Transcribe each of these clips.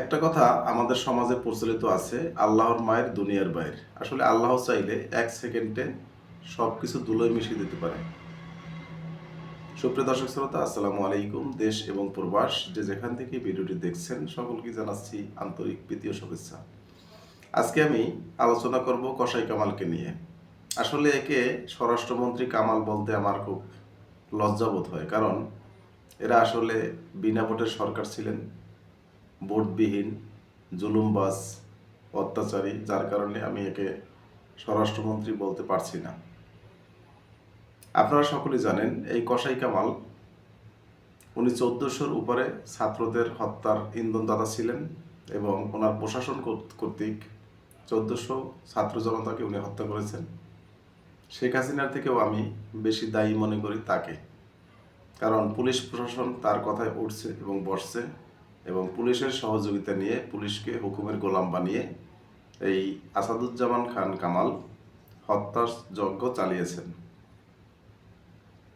একটা কথা আমাদের সমাজে প্রচলিত আছে, আল্লাহর মায়ের দুনিয়ার বাইর। আসলে আল্লাহ চাইলে এক সেকেন্ডে সব কিছু দুলোয় মিশিয়ে দিতে পারে। সুপ্রিয় দর্শক শ্রোতা, আসসালামু আলাইকুম, দেশ এবং প্রবাস যে যেখান থেকে ভিডিওটি দেখছেন, সকলকে জানাচ্ছি আন্তরিক প্রীতীয় শুভেচ্ছা। আজকে আমি আলোচনা করব কসাই কামালকে নিয়ে। আসলে একে স্বরাষ্ট্রমন্ত্রী কামাল বলতে আমার খুব লজ্জাবোধ হয়, কারণ এরা আসলে বিনা ভোটের সরকার ছিলেন। ভোটবিহীন জুলুমবাজ, অত্যাচারী, যার কারণে আমি একে স্বরাষ্ট্রমন্ত্রী বলতে পারছি না। আপনারা সকলেই জানেন, এই কসাই কামাল উনি চোদ্দশোর উপরে ছাত্রদের হত্যার ইন্ধনদাতা ছিলেন এবং ওনার প্রশাসন কর্ত- কর্তৃক চোদ্দশো ছাত্র জনতাকে উনি হত্যা করেছেন। শেখ হাসিনার থেকেও আমি বেশি দায়ী মনে করি তাকে। কারণ পুলিশ প্রশাসন তার কথায় উঠছে এবং বসছে। এবং পুলিশের সহযোগিতা নিয়ে পুলিশকে হুকুমের গোলাম বানিয়ে এই আসাদুজ্জামান খান কামাল হত্যার যজ্ঞ চালিয়েছেন।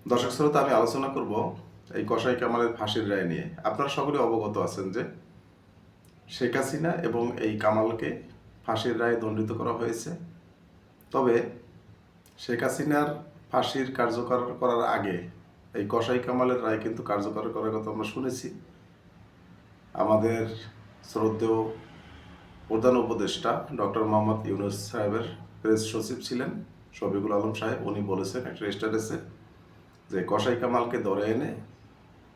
দর্শক শ্রোতা, আমি আলোচনা করব এই কসাই কামালের ফাঁসির রায় নিয়ে। আপনারা সকলে অবগত আছেন যে শেখ হাসিনা এবং এই কামালকে ফাঁসির রায়ে দণ্ডিত করা হয়েছে। তবে শেখ হাসিনার ফাঁসির কার্যকর করার আগে এই কসাই কামালের রায় কিন্তু কার্যকর করার কথা আমরা শুনেছি। আমাদের শ্রদ্ধেয় প্রধান উপদেষ্টা ডক্টর মোহাম্মদ ইউনুস সাহেবের প্রেস সচিব ছিলেন, শফিকুল আলম সাহেব। উনি বলেছেন একটা স্ট্যাটাসে যে কসাই কামালকে ধরে এনে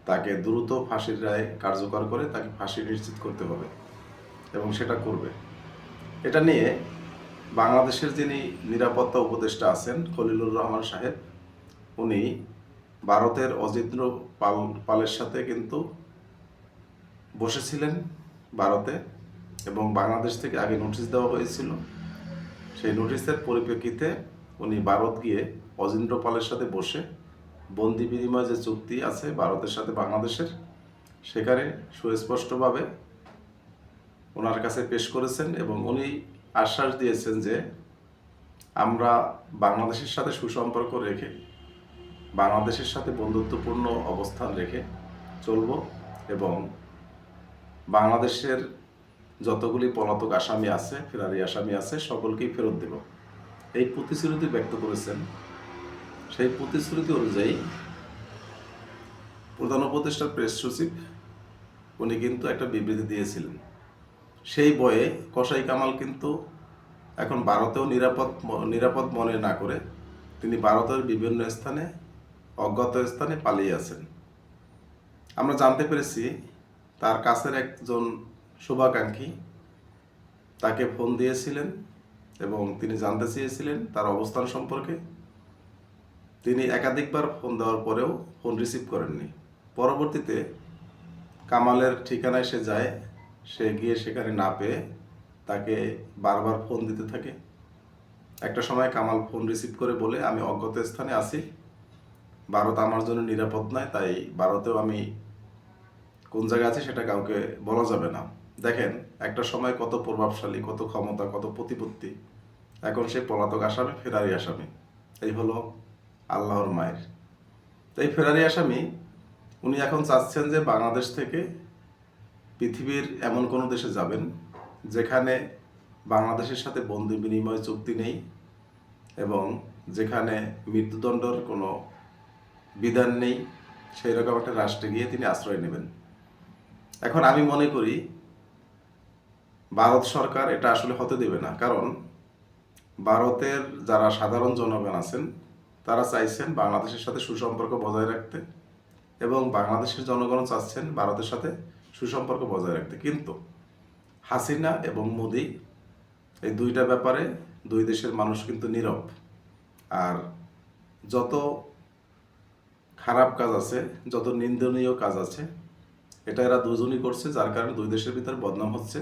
তাকে দ্রুত ফাঁসির রায় কার্যকর করে তাকে ফাঁসি নিশ্চিত করতে হবে এবং সেটা করবে। এটা নিয়ে বাংলাদেশের যিনি নিরাপত্তা উপদেষ্টা আছেন, খলিলুর রহমান সাহেব, উনি ভারতের অজিন্দ্র পাল, পালের সাথে কিন্তু বসেছিলেন ভারতে এবং বাংলাদেশ থেকে আগে নোটিশ দেওয়া হয়েছিল। সেই নোটিশের পরিপ্রেক্ষিতে উনি ভারত গিয়ে অজিন্দ্র পালের সাথে বসে বন্দি বিনিময় যে চুক্তি আছে ভারতের সাথে বাংলাদেশের, সেখানে সুস্পষ্টভাবে ওনার কাছে পেশ করেছেন এবং উনি আশ্বাস দিয়েছেন যে আমরা বাংলাদেশের সাথে সুসম্পর্ক রেখে, বাংলাদেশের সাথে বন্ধুত্বপূর্ণ অবস্থান রেখে চলব এবং বাংলাদেশের যতগুলি পলাতক আসামি আছে, ফেরারি আসামি আছে, সকলকেই ফেরত দেব। এই প্রতিশ্রুতি ব্যক্ত করেছেন। সেই প্রতিশ্রুতি অনুযায়ী প্রধান উপদেষ্টার প্রেস সচিব, উনি কিন্তু একটা বিবৃতি দিয়েছিলেন। সেই বয়ে কসাই কামাল কিন্তু এখন ভারতেও নিরাপদ নিরাপদ মনে না করে তিনি ভারতের বিভিন্ন স্থানে, অজ্ঞাত স্থানে পালিয়ে আছেন। আমরা জানতে পেরেছি তার কাছের একজন শুভাকাঙ্ক্ষী তাকে ফোন দিয়েছিলেন এবং তিনি জানতে চেয়েছিলেন তার অবস্থান সম্পর্কে। তিনি একাধিকবার ফোন দেওয়ার পরেও ফোন রিসিভ করেননি। পরবর্তীতে কামালের ঠিকানায় সে যায়, সে গিয়ে সেখানে না পেয়ে তাকে বারবার ফোন দিতে থাকে। একটা সময় কামাল ফোন রিসিভ করে বলে, আমি অজ্ঞাত স্থানে আছি। ভারত আমার জন্য নিরাপদ নয়, তাই ভারতেও আমি কোন জায়গায় আছে সেটা কাউকে বলা যাবে না। দেখেন, একটা সময় কত প্রভাবশালী, কত ক্ষমতা, কত প্রতিপত্তি। এখন সে পলাতক আসামি, ফেরারি আসামি। এই হলো আল্লাহর মায়ের। তো এই ফেরারি আসামি, উনি এখন চাচ্ছেন যে বাংলাদেশ থেকে পৃথিবীর এমন কোনো দেশে যাবেন, যেখানে বাংলাদেশের সাথে বন্দি বিনিময় চুক্তি নেই এবং যেখানে মৃত্যুদণ্ডর কোনো বিধান নেই সেই রকম একটা রাষ্ট্রে গিয়ে তিনি আশ্রয় নেবেন। এখন আমি মনে করি ভারত সরকার এটা আসলে হতে দেবে না। কারণ ভারতের যারা সাধারণ জনগণ আছেন, তারা চাইছেন বাংলাদেশের সাথে সুসম্পর্ক বজায় রাখতে এবং বাংলাদেশের জনগণ চাচ্ছেন ভারতের সাথে সুসম্পর্ক বজায় রাখতে। কিন্তু হাসিনা এবং মোদি এই দুইটা ব্যাপারে দুই দেশের মানুষ কিন্তু নীরব। আর যত খারাপ কাজ আছে, যত নিন্দনীয় কাজ আছে এটা এরা দুজনই করছে, যার কারণে দুই দেশের ভিতরে বদনাম হচ্ছে।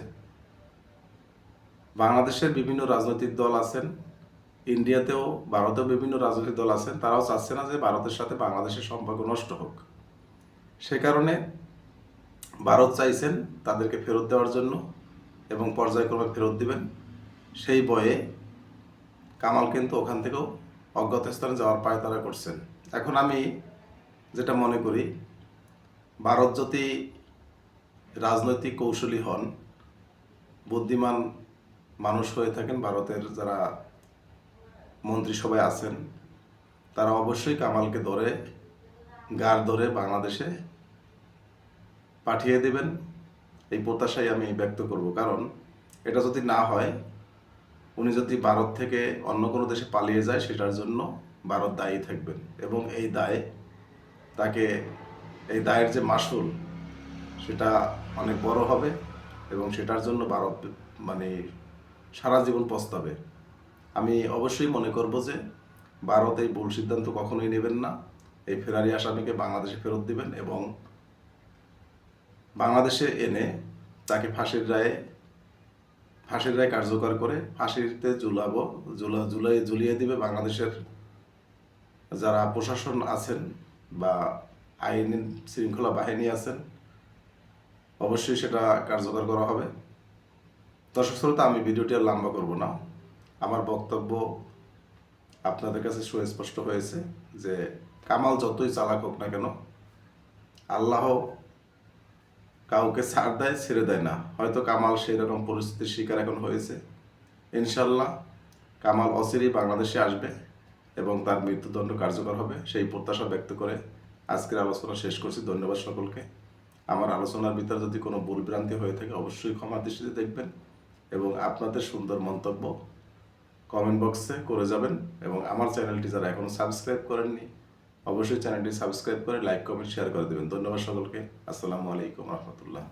বাংলাদেশের বিভিন্ন রাজনৈতিক দল আছেন, ইন্ডিয়াতেও, ভারতেও বিভিন্ন রাজনৈতিক দল আছেন, তারাও চাচ্ছে না যে ভারতের সাথে বাংলাদেশের সম্পর্ক নষ্ট হোক। সে কারণে ভারত চাইছেন তাদেরকে ফেরত দেওয়ার জন্য এবং পর্যায়ক্রমে ফেরত দিবেন। সেই বয়ে কামাল কিন্তু ওখান থেকেও অজ্ঞাত স্থানে যাওয়ার পায় তারা করছেন। এখন আমি যেটা মনে করি ভারত যদি রাজনৈতিক কৌশলী হন, বুদ্ধিমান মানুষ হয়ে থাকেন, ভারতের যারা মন্ত্রিসভায় আছেন, তারা অবশ্যই কামালকে ধরে, গার ধরে বাংলাদেশে পাঠিয়ে দেবেন। এই প্রত্যাশাই আমি ব্যক্ত করব। কারণ এটা যদি না হয়, উনি যদি ভারত থেকে অন্য কোনো দেশে পালিয়ে যায়, সেটার জন্য ভারত দায়ী থাকবেন এবং এই দায় তাকে এই দায়ের যে মাসুল, সেটা অনেক বড় হবে এবং সেটার জন্য ভারত মানে সারা জীবন পস্তাবে। আমি অবশ্যই মনে করব যে ভারত এই ভুল সিদ্ধান্ত কখনোই নেবেন না। এই ফেরারি আসামিকে বাংলাদেশে ফেরত দিবেন এবং বাংলাদেশে এনে তাকে ফাঁসির রায়ে, ফাঁসির রায় কার্যকর করে ফাঁসিতে ঝুলাবো, ঝুলা, ঝুলাই, ঝুলিয়ে দিবে বাংলাদেশের যারা প্রশাসন আছেন বা আইন শৃঙ্খলা বাহিনী আছেন, অবশ্যই সেটা কার্যকর করা হবে। দর্শক শ্রোতা, আমি ভিডিওটি আর লম্বা করব না। আমার বক্তব্য আপনাদের কাছে সুস্পষ্ট হয়েছে যে কামাল যতই চালাক হোক না কেন, আল্লাহ কাউকে ছাড় দেয়, ছেড়ে দেয় না। হয়তো কামাল সেই রকম পরিস্থিতির শিকার এখন হয়েছে। ইনশাল্লাহ কামাল অচিরেই বাংলাদেশে আসবে এবং তার মৃত্যুদণ্ড কার্যকর হবে, সেই প্রত্যাশা ব্যক্ত করে আজকের আলোচনা শেষ করছি, ধন্যবাদ সকলকে। আমার আলোচনার ভিতরে যদি কোনো ভুল ভ্রান্তি হয়ে থাকে, অবশ্যই ক্ষমা দৃষ্টিতে দেখবেন এবং আপনাদের সুন্দর মন্তব্য কমেন্ট বক্সে করে যাবেন এবং আমার চ্যানেলটি যারা এখনও সাবস্ক্রাইব করেননি, অবশ্যই চ্যানেলটি সাবস্ক্রাইব করে লাইক কমেন্ট শেয়ার করে দেবেন। ধন্যবাদ সকলকে। আসসালামু আলাইকুম রহমতুল্লাহ।